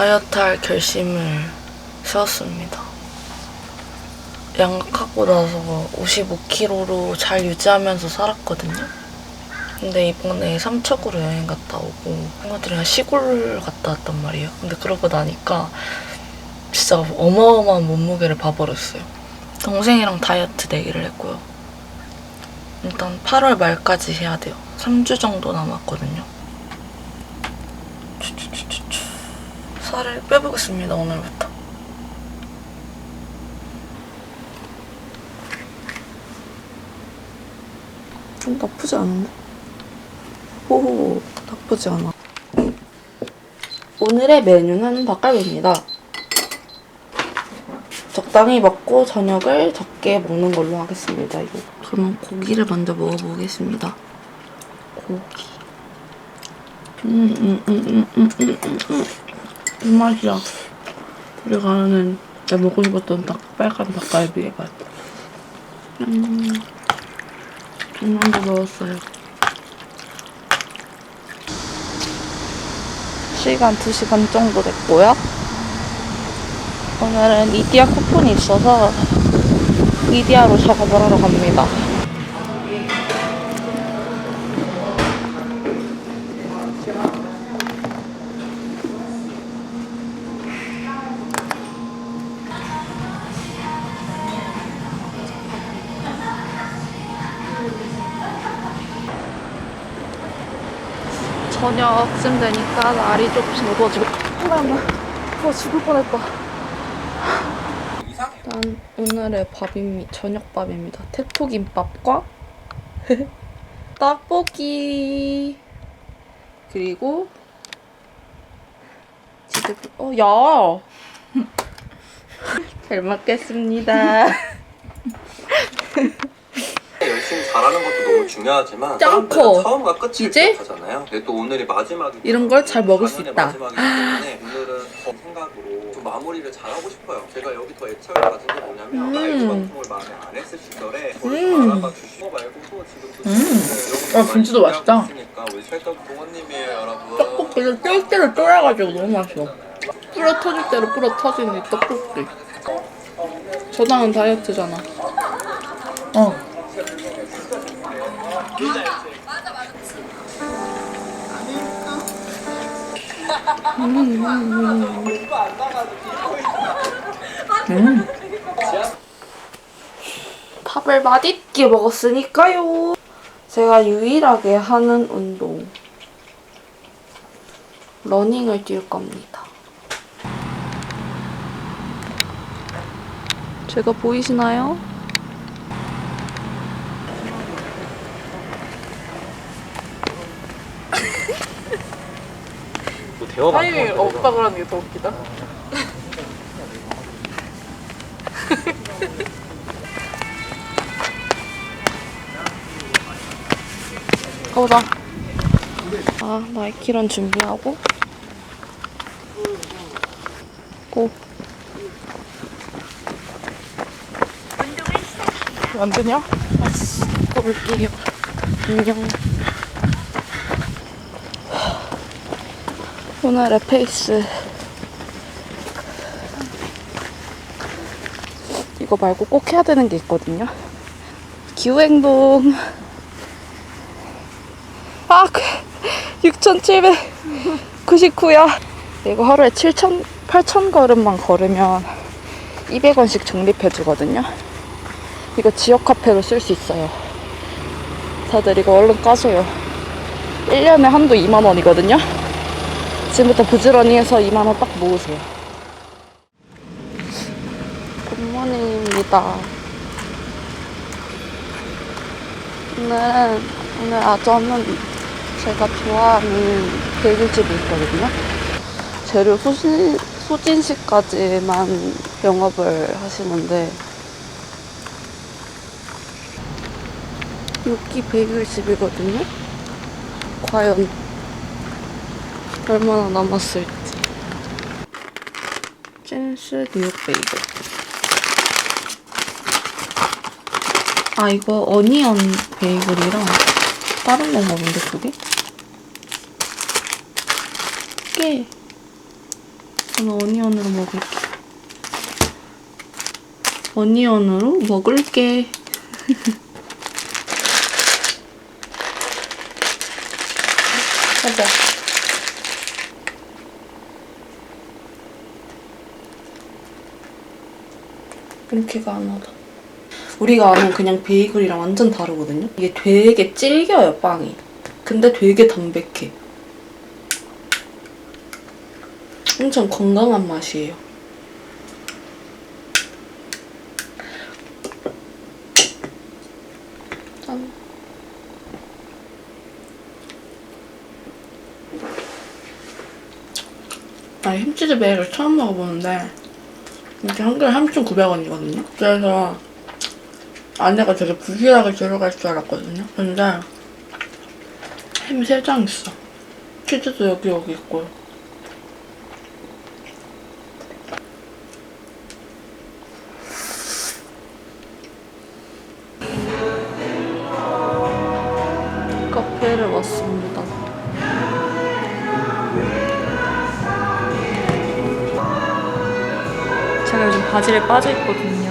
다이어트 할 결심을 세웠습니다. 양극하고 나서 55kg로 잘 유지하면서 살았거든요. 근데 이번에 삼척으로 여행 갔다 오고 친구들이랑 시골 갔다 왔단 말이에요. 근데 그러고 나니까 진짜 어마어마한 몸무게를 봐버렸어요. 동생이랑 다이어트 내기를 했고요. 일단 8월 말까지 해야 돼요. 3주 정도 남았거든요. 살을 빼보겠습니다, 오늘부터. 좀 나쁘지 않은데? 오, 나쁘지 않아. 오늘의 메뉴는 닭갈비입니다. 적당히 먹고 저녁을 적게 먹는 걸로 하겠습니다. 이거. 저는 고기를 먼저 먹어보겠습니다. 고기. 음, 음, 음, 음, 음, 음, 음, 음. 이 맛이야. 우리가 아는 내가 먹고 싶었던 닭, 빨간 닭갈비의 맛. 음, 중간도 넣었어요. 시간 2시간 정도 됐고요. 오늘은 이디야 쿠폰이 있어서 이디야로 작업을 하러 갑니다. 저녁쯤 되니까 날이 좀 적어지고. 잠깐만 어 죽을 뻔했다. 일단 오늘의 밥입니다. 저녁밥입니다. 태포김밥과 떡볶이. 그리고 치즈 어야! 잘 먹겠습니다. 열심히 잘하는 것도 중요하지만 짱커. 사람들은 처음과 끝이 이제? 하잖아요. 근데 또 오늘이 마지막이 이런 걸잘 먹을 수 있다. 마지막이기 때문에 오늘은 저 생각으로 좀 마무리를 잘 하고 싶어요. 제가 여기 더 애착을 가진 게 뭐냐면 음. 라이브 방송을 마음에 안 했을 시절에 저를 음. 알아봐 주시고 말고도 지금도 음. 아 아, 김치도 맛있다. 있으니까 우리 찰떡 부모님이에요, 여러분. 떡볶이를 쫄 대로 쫄아가지고 너무 맛있어 뿌려 터질 대로 뿌려 터지는 이 떡볶이 저당은 다이어트잖아 어 음. 밥을 맛있게 먹었으니까요. 제가 유일하게 하는 운동. 러닝을 뛸 겁니다. 제가 보이시나요? 대화 타이밍 없다 그러는 게 더 웃기다. 가보자. 아, 나이키런 준비하고. 고. 안 되냐? 볼게요. 안녕. 오늘의 페이스. 이거 말고 꼭 해야 되는 게 있거든요. 기후행동. 아, 6,799야. 이거 하루에 7,000, 8,000 걸음만 걸으면 200원씩 적립해 주거든요. 이거 지역 카페로 쓸 수 있어요. 다들 이거 얼른 까줘요. 1년에 한도 2만원이거든요. 지금부터 부지런히 해서 2만원 딱 모으세요. 굿모닝입니다. 오늘은, 오늘 아점은 제가 좋아하는 베이글집이 있거든요. 재료 소진, 소진시까지만 영업을 하시는데, 여기 베이글집이거든요. 과연 얼마나 남았을지. 찐스 뉴욕 베이글. 아 이거 어니언 베이글이랑 다른 건가 본데 그게? 꽤 저는 어니언으로 먹을게. 어니언으로 먹을게. 해봐. 이렇게가 안 하다. 우리가 아는 그냥 베이글이랑 완전 다르거든요? 이게 되게 질겨요, 빵이. 근데 되게 담백해. 엄청 건강한 맛이에요. 짠. 나 햄치즈 베이글 처음 먹어보는데 이게 한 개에 3,900원이거든요. 그래서 안에가 되게 부실하게 들어갈 줄 알았거든요. 근데 햄이 3장 있어. 치즈도 여기 여기 있고. 카페를 왔습니다. 바질에 빠져 있거든요.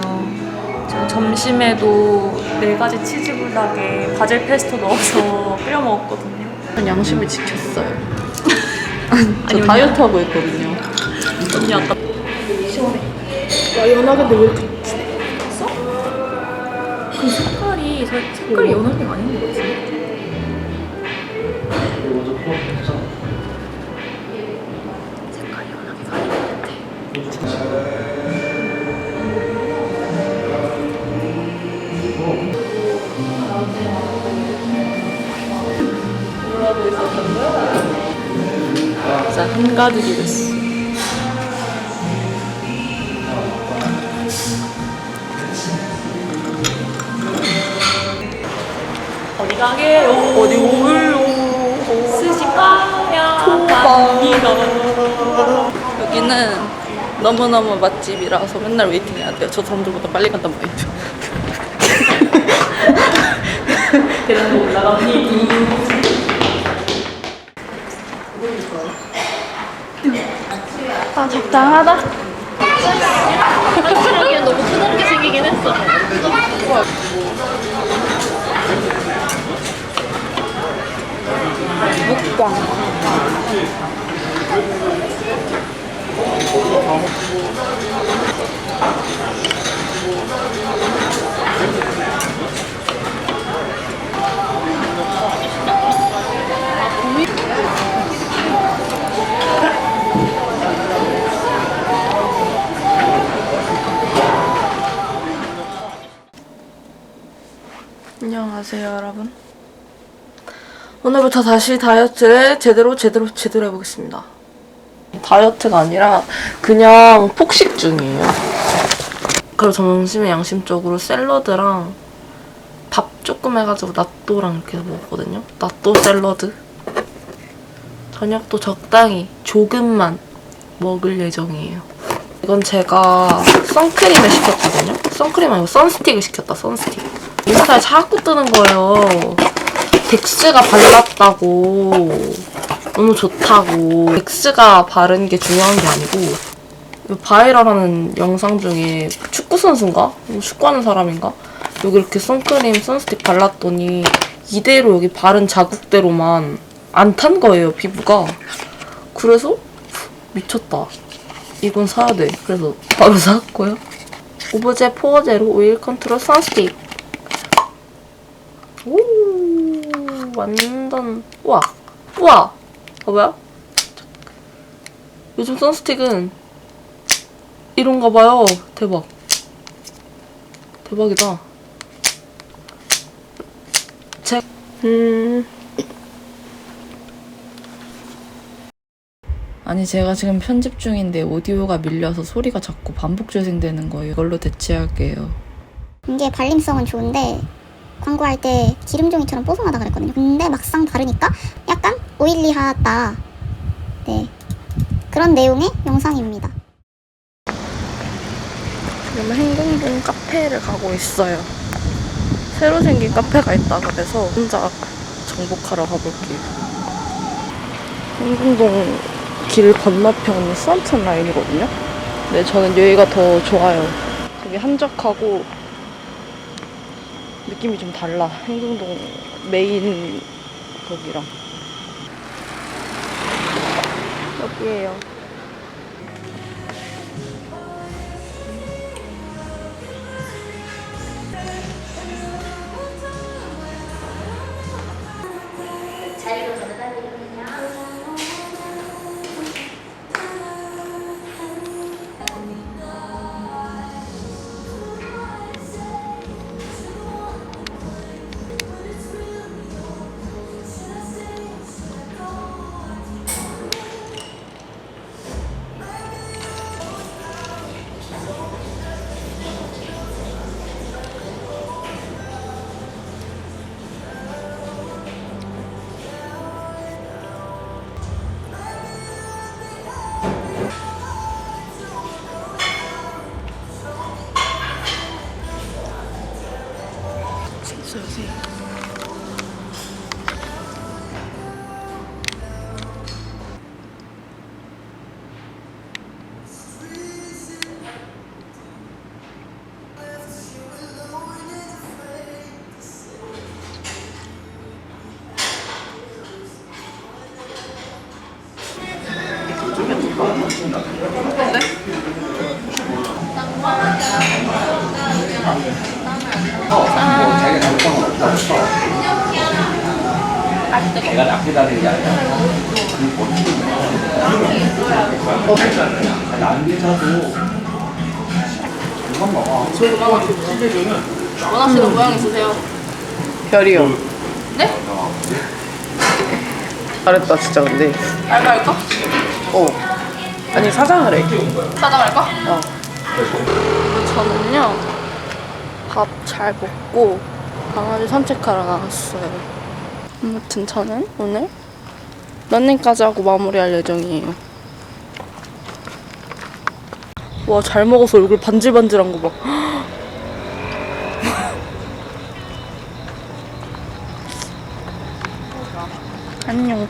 제가 점심에도 네 가지 치즈 불닭에 바질 페스토 넣어서 끓여 먹었거든요. 전 양심을 지켰어요. 저 아니, 다이어트 하고 있거든요. 언니 아까 야, 연하게인데 왜 이렇게 그 색깔이 저 색깔이 연하게 아닌 것 같은데. 색깔이 연하게 아닌 것 같아. 진짜 한가득이 됐어. 어디 가게요? 어디 오요? 스시파야 갑니다. 여기는 너무너무 맛집이라서 맨날 웨이팅 해야 돼요. 저 사람들보다 빨리 간단 말이죠. 계단 올라갑니다. 아, 적당하다. 한치라기엔 너무 뜨겁게 생기긴 했어. 묵광. 여러분. 오늘부터 다시 다이어트를 제대로 제대로 제대로 해보겠습니다. 다이어트가 아니라 그냥 폭식 중이에요. 그리고 점심에 양심적으로 샐러드랑 밥 조금 해가지고 낫또랑 이렇게 먹었거든요. 낫또 샐러드. 저녁도 적당히 조금만 먹을 예정이에요. 이건 제가 선크림을 시켰거든요. 선크림 아니고 선스틱을 시켰다, 선스틱. 인스타에 자꾸 뜨는 거예요. 덱스가 발랐다고. 너무 좋다고. 덱스가 바른 게 중요한 게 아니고 이 바이럴하는 영상 중에 축구 선수인가? 뭐 축구하는 사람인가? 여기 이렇게 선크림 선스틱 발랐더니 이대로 여기 바른 자국대로만 안 탄 거예요 피부가. 그래서 미쳤다. 이건 사야 돼. 그래서 바로 샀고요. 오브제 포어제로 오일 컨트롤 선스틱 오 완전 우와 우와 봐봐요 요즘 선스틱은 이런가 봐요 대박 대박이다 제 음. 아니 제가 지금 편집 중인데 오디오가 밀려서 소리가 자꾸 반복 재생되는 거예요. 이걸로 대체할게요. 이게 발림성은 좋은데 광고할 때 기름 종이처럼 뽀송하다 그랬거든요. 근데 막상 바르니까 약간 오일리하다. 네. 그런 내용의 영상입니다. 지금 행궁동 카페를 가고 있어요. 새로 생긴 카페가 있다 그래서 혼자 정복하러 가볼게요. 행궁동 길 건너편이 수암천 라인이거든요. 근데 저는 여기가 더 좋아요. 되게 한적하고 느낌이 좀 달라. 행궁동 메인 거기랑. 여기에요. 납기다는 게 아니라 그 버티는 거야. 남기자도 이건 먹어. 원하시는 모양 있으세요? 별이요. 네? 잘했다 진짜 근데. 알바 할까? 어. 아니 사장을 해. 사장 할까? 저는요 밥 잘 먹고 강아지 산책하러 나왔어요. 아무튼 저는 오늘 런닝까지 하고 마무리할 예정이에요. 와 잘 먹어서 얼굴 반질반질한 거 봐. 안녕.